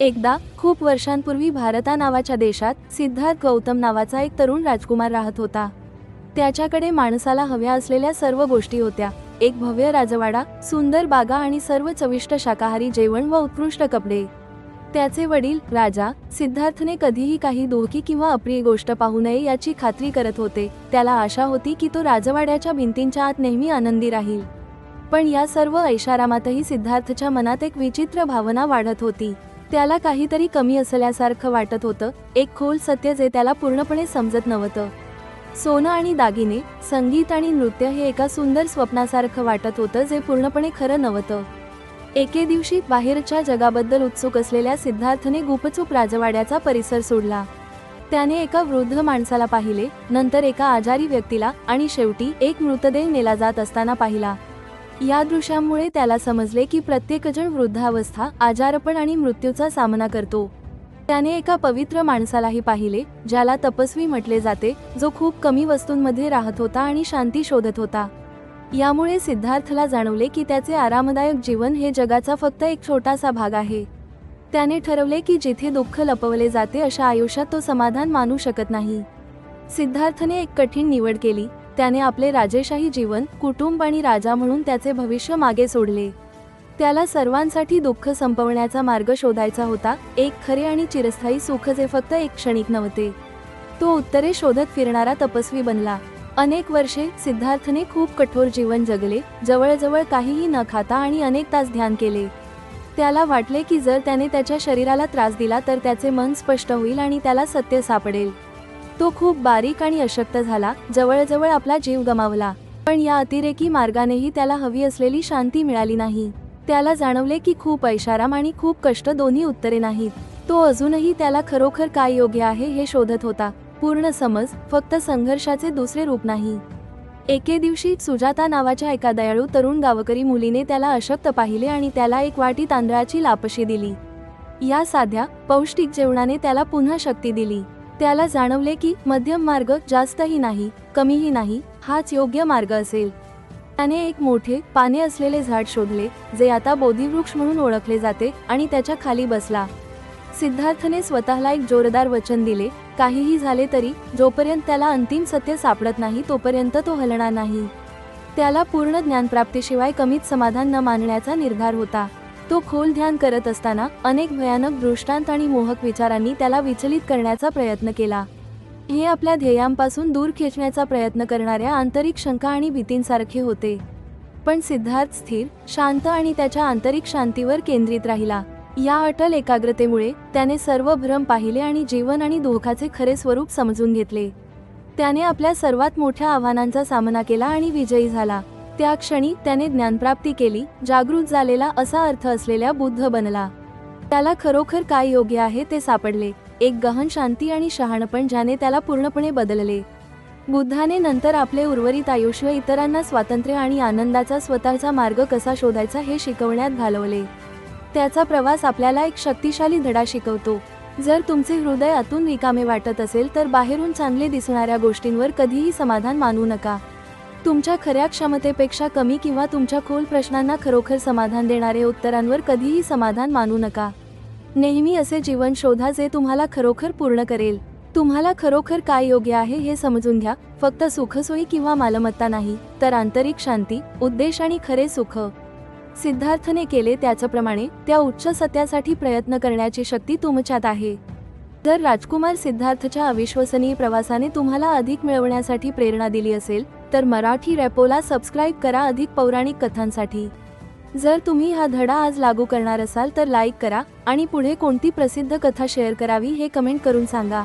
एकदा खूप वर्षांपूर्वी भारता नावाच्या देशात सिद्धार्थ गौतम नावाचा एक तरुण राजकुमार राहत होता. त्याच्याकडे माणसाला हव्या असलेल्या सर्व गोष्टी होत्या. एक भव्य राजवाडा सुंदर बागा आणि सर्व चविष्ट शाकाहारी जेवण व उत्कृष्ट कपडे. त्याचे वडील राजा सिद्धार्थने कधीही काही धोकी किंवा अप्रिय गोष्ट पाहू नये याची खात्री करत होते. त्याला आशा होती की तो राजवाड्याच्या भिंतींच्या आत नेहमी आनंदी राहील. पण या सर्व ऐशारामातही सिद्धार्थच्या मनात एक विचित्र भावना वाढत होती. त्याला काहीतरी कमी असल्यासारखं वाटत होतं. एक खोल सत्य जे त्याला पूर्णपणे समजत नव्हतं. सोनं आणि दागिने संगीत आणि नृत्य हे एका सुंदर स्वप्नासारखं वाटत होतं जे पूर्णपणे खरं नव्हतं. एके दिवशी बाहेरच्या जगाबद्दल उत्सुक असलेल्या सिद्धार्थने गुपचूप राजवाड्याचा परिसर सोडला. त्याने एका वृद्ध माणसाला पाहिले नंतर एका आजारी व्यक्तीला आणि शेवटी एक मृतदेह नेला जात असताना पाहिला. या दृश्यामुळे त्याला समजले की प्रत्येकजण वृद्धावस्था आजारपण आणि मृत्यूचा सामना करतो. त्याने एका पवित्र माणसालाही पाहिले ज्याला तपस्वी म्हटले जाते जो खूप कमी वस्तूंमध्ये राहत होता आणि शांती शोधत होता. यामुळे सिद्धार्थला जाणवले की त्याचे आरामदायक जीवन हे जगाचा फक्त एक छोटासा भाग आहे. त्याने ठरवले की जिथे दुःख लपवले जाते अशा आयुष्यात तो समाधान मानू शकत नाही. सिद्धार्थने एक कठीण निवड केली त्याने आपले राजेशाही जीवन कुटुंब आणि राजा म्हणून त्याचे भविष्य मागे सोडले. त्याला सर्वांसाठी दुःख संपवण्याचा मार्ग शोधायचा होता एक खरे आणि चिरस्थायी सुख जे फक्त एक क्षणिक नव्हते. तो उत्तरे शोधत फिरणारा तपस्वी बनला. अनेक वर्षे सिद्धार्थने खूप कठोर जीवन जगले जवळजवळ काहीही न खाता आणि अनेक तास ध्यान केले. त्याला वाटले की जर त्याने त्याच्या शरीराला त्रास दिला तर त्याचे मन स्पष्ट होईल आणि त्याला सत्य सापडेल. तो खूप बारीक आणि अशक्त झाला. जवळजवळ आपला जीव गमावला. पण या अतिरेकी मार्गानेही त्याला हवी असलेली शांती मिळाली नाही. त्याला जाणवले की खूप ऐशाराम आणि खूप कष्ट दोन्ही उत्तरे नाहीत. तो अजूनही त्याला खरोखर काय योग्य आहे हे शोधत होता. पूर्ण समज फक्त संघर्षाचे दुसरे रूप नाही. एके दिवशी सुजाता नावाच्या एका दयाळू तरुण गावकरी मुलीने त्याला अशक्त पाहिले आणि त्याला एक वाटी तांदळाची लापशी दिली. या साध्या पौष्टिक जेवणाने त्याला पुन्हा शक्ती दिली. त्याला जाणवले की मध्यम मार्ग जास्तही नाही कमीही नाही हाच योग्य मार्ग असेल. त्याने एक मोठे पाने असलेले झाड शोधले जे आता बोधिवृक्ष म्हणून ओळखले जाते आणि त्याच्याखाली बसला. सिद्धार्थने स्वतःला एक जोरदार वचन दिले काहीही झाले तरी जोपर्यंत त्याला अंतिम सत्य सापडत नाही तोपर्यंत तो हलणार नाही. त्याला पूर्ण ज्ञानप्राप्तीशिवाय कमीत समाधान न मानण्याचा निर्धार होता. तो खोल ध्यान करत असताना अनेक भयानक दृष्टांत आणि मोहक विचारांनी त्याला विचलित करण्याचा प्रयत्न केला. हे आपल्या ध्येयांपासून दूर खेचण्याचा प्रयत्न करणाऱ्या आंतरिक शंका आणि भीतींसारखे होते. पण सिद्धार्थ स्थिर शांत आणि त्याच्या आंतरिक शांतीवर केंद्रित राहिला. या अटल एकाग्रतेमुळे त्याने सर्व भ्रम पाहिले आणि जीवन आणि दुःखाचे खरे स्वरूप समजून घेतले. त्याने आपल्या सर्वात मोठ्या आव्हानांचा सामना केला आणि विजयी झाला. त्या क्षणी त्याने ज्ञानप्राप्ती केली जागृत झालेला असा अर्थ असलेल्या बुद्ध बनला. त्याला खरोखर काय योग्य आहे ते सापडले. एक गहन शांती आणि शहाणपण ज्याने त्याला पूर्णपणे बदलले. बुद्धाने नंतर आपले उर्वरित आयुष्य इतरांना स्वातंत्र्य आणि आनंदाचा स्वतःचा मार्ग कसा शोधायचा हे शिकवण्यात घालवले. त्याचा प्रवास आपल्याला एक शक्तिशाली धडा शिकवतो. जर तुमचे हृदय आतून रिकामे वाटत असेल तर बाहेरून चांगले दिसणाऱ्या गोष्टींवर कधीही समाधान मानू नका. तुमच्या खऱ्या क्षमतेपेक्षा कमी किंवा तुमच्या खोल प्रश्नांना खरोखर समाधान देणारे उत्तरांवर कधीही समाधान मानू नका. नेहमी असे जीवन शोधा जे तुम्हाला खरोखर पूर्ण करेल. तुम्हाला खरोखर काय योग्य आहे हे समजून घ्या. फक्त सुखसोयी किंवा मालमत्ता नाही तर आंतरिक शांती उद्देश आणि खरे सुख. सिद्धार्थने केले त्याचप्रमाणे त्या उच्च सत्यासाठी प्रयत्न करण्याची शक्ती तुमच्यात आहे. जर राजकुमार सिद्धार्थच्या अविश्वसनीय प्रवासाने तुम्हाला अधिक मिळवण्यासाठी प्रेरणा दिली असेल तर मराठी रॅपोला सबस्क्राईब करा अधिक पौराणिक कथांसाठी. जर तुम्ही हा धडा आज लागू करणार असाल तर लाईक करा आणि पुढे कोणती प्रसिद्ध कथा शेअर करावी हे कमेंट करून सांगा.